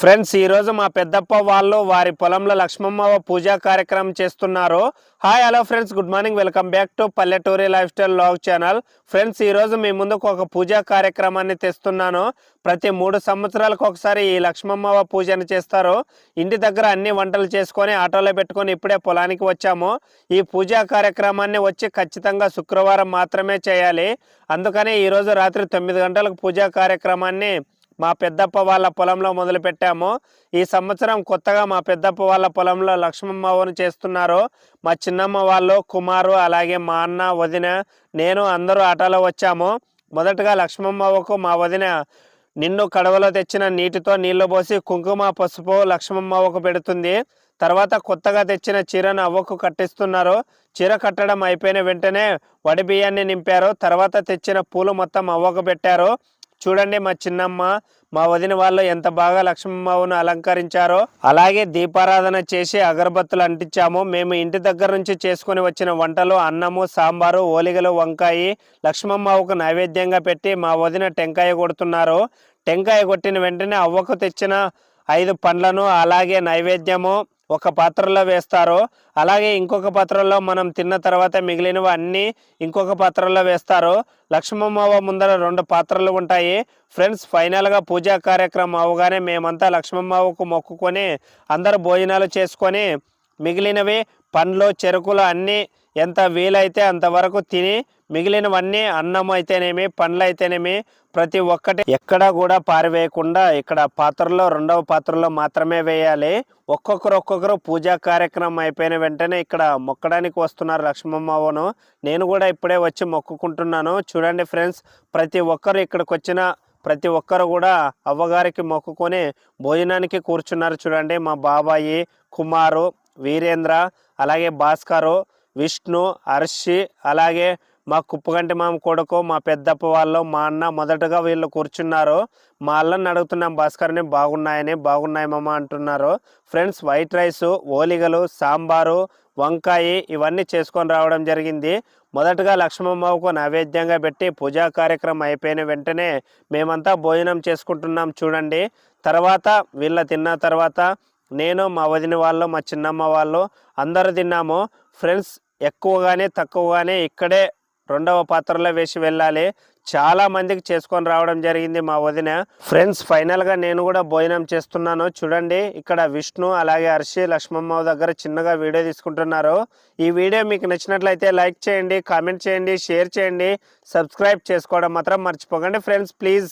Friends ఈరోజు మా పెద్దప్ప వాళ్ళు వారి పొలంలో లక్ష్మమ్మ పూజా కార్యక్రమం చేస్తున్నారు. Hi hello friends good morning welcome back to పల్లెటూరి lifestyle vlog channel. Friends ఈరోజు మీ ముందుకు ఒక పూజా కార్యక్రమాన్ని తెస్తున్నాను. ప్రతి మూడు సంవత్సరాలకు ఒకసారి ఈ లక్ష్మమ్మ పూజను చేస్తారు. ఇంటి దగ్గర అన్ని వంటలు చేసుకొని ఆటోలో పెట్టుకొని ఇప్పుడే పొలానికి వచ్చాము. ఈ పూజా కార్యక్రమాన్ని వచ్చి ఖచ్చితంగా శుక్రవారం మాత్రమే చేయాలి. అందుకనే ఈరోజు రాత్రి తొమ్మిది గంటలకు పూజా కార్యక్రమాన్ని మా పెద్దప్ప వాళ్ళ పొలంలో మొదలుపెట్టాము. ఈ సంవత్సరం కొత్తగా మా పెద్దప్ప వాళ్ళ పొలంలో లక్ష్మమ్మవ్వను చేస్తున్నారు. మా చిన్నమ్మ వాళ్ళు కుమారు అలాగే మా అన్న వదిన నేను అందరూ ఆటలో వచ్చాము. మొదటగా లక్ష్మమ్మవ్వకు మా వదిన నిన్ను కడవలో తెచ్చిన నీటితో నీళ్ళు పోసి కుంకుమ పసుపు లక్ష్మమ్మవ్వకు పెడుతుంది. తర్వాత కొత్తగా తెచ్చిన చీరను అవ్వకు కట్టిస్తున్నారు. చీర కట్టడం అయిపోయిన వెంటనే వడి బియ్యాన్ని నింపారు. తర్వాత తెచ్చిన పూలు మొత్తం అవ్వకు పెట్టారు. చూడండి మా చిన్నమ్మ మా వదిన వాళ్ళు ఎంత బాగా లక్ష్మమ్మను అలంకరించారో అలాగే దీపారాధన చేసి అగరబత్తులు అంటించాము. మేము ఇంటి దగ్గర నుంచి చేసుకుని వచ్చిన వంటలు అన్నము సాంబారు ఓలిగలు వంకాయి లక్ష్మమ్మకు నైవేద్యంగా పెట్టి మా వదిన టెంకాయ కొడుతున్నారు. టెంకాయ కొట్టిన వెంటనే అవ్వకు తెచ్చిన ఐదు పండ్లను అలాగే నైవేద్యము ఒక పాత్రలో వేస్తారు అలాగే ఇంకొక పాత్రలో మనం తిన్న తర్వాత మిగిలినవి అన్నీ ఇంకొక పాత్రలో వేస్తారు లక్ష్మమ్మవ ముందర రెండు పాత్రలు ఉంటాయి. ఫ్రెండ్స్ ఫైనల్గా పూజా కార్యక్రమం అవగానే మేమంతా లక్ష్మమ్మవ్వకు మొక్కుకొని అందరు భోజనాలు చేసుకొని మిగిలినవి పండ్లు చెరుకులు అన్నీ ఎంత వీలైతే అంతవరకు తిని మిగిలినవన్నీ అన్నం అయితేనేమి పండ్లు అయితేనేమి ప్రతి ఒక్కటి ఎక్కడా కూడా పారివేయకుండా ఇక్కడ పాత్రలో రెండవ పాత్రలో మాత్రమే వేయాలి. ఒక్కొక్కరు ఒక్కొక్కరు పూజా కార్యక్రమం అయిపోయిన వెంటనే ఇక్కడ మొక్కడానికి వస్తున్నారు లక్ష్మమ్మవను నేను కూడా ఇప్పుడే వచ్చి మొక్కుకుంటున్నాను. చూడండి ఫ్రెండ్స్ ప్రతి ఒక్కరు ఇక్కడికి వచ్చిన ప్రతి ఒక్కరు కూడా అవ్వగారికి మొక్కుకొని భోజనానికి కూర్చున్నారు చూడండి మా బాబాయి కుమారు వీరేంద్ర అలాగే భాస్కరు విష్ణు హర్షి అలాగే మా కుప్పగంటి మామ కొడుకు మా పెద్దప్ప వాళ్ళు మా అన్న మొదటగా వీళ్ళు కూర్చున్నారు. మా అల్లని అడుగుతున్నాం భాస్కర్ని బాగున్నాయని బాగున్నాయి మామ అంటున్నారు. ఫ్రెండ్స్ వైట్ రైస్ ఓలిగలు సాంబారు వంకాయ ఇవన్నీ చేసుకొని రావడం జరిగింది. మొదటగా లక్ష్మమ్మకు నైవేద్యంగా పెట్టి పూజా కార్యక్రమం అయిపోయిన వెంటనే మేమంతా భోజనం చేసుకుంటున్నాం చూడండి. తర్వాత వీళ్ళ తిన్న తర్వాత నేను మా వదిన వాళ్ళు మా చిన్నమ్మ వాళ్ళు అందరూ తిన్నాము. ఫ్రెండ్స్ ఎక్కువగానే తక్కువగానే ఇక్కడే రెండవ పాత్రలో వేసి వెళ్ళాలి. చాలా మందికి చేసుకొని రావడం జరిగింది మా వదిన. ఫ్రెండ్స్ ఫైనల్గా నేను కూడా భోజనం చేస్తున్నాను. చూడండి ఇక్కడ విష్ణు అలాగే హర్షి లక్ష్మమ్మ దగ్గర చిన్నగా వీడియో తీసుకుంటున్నారు. ఈ వీడియో మీకు నచ్చినట్లయితే లైక్ చేయండి కామెంట్ చేయండి షేర్ చేయండి. సబ్స్క్రైబ్ చేసుకోవడం మాత్రం మర్చిపోకండి. Friends please.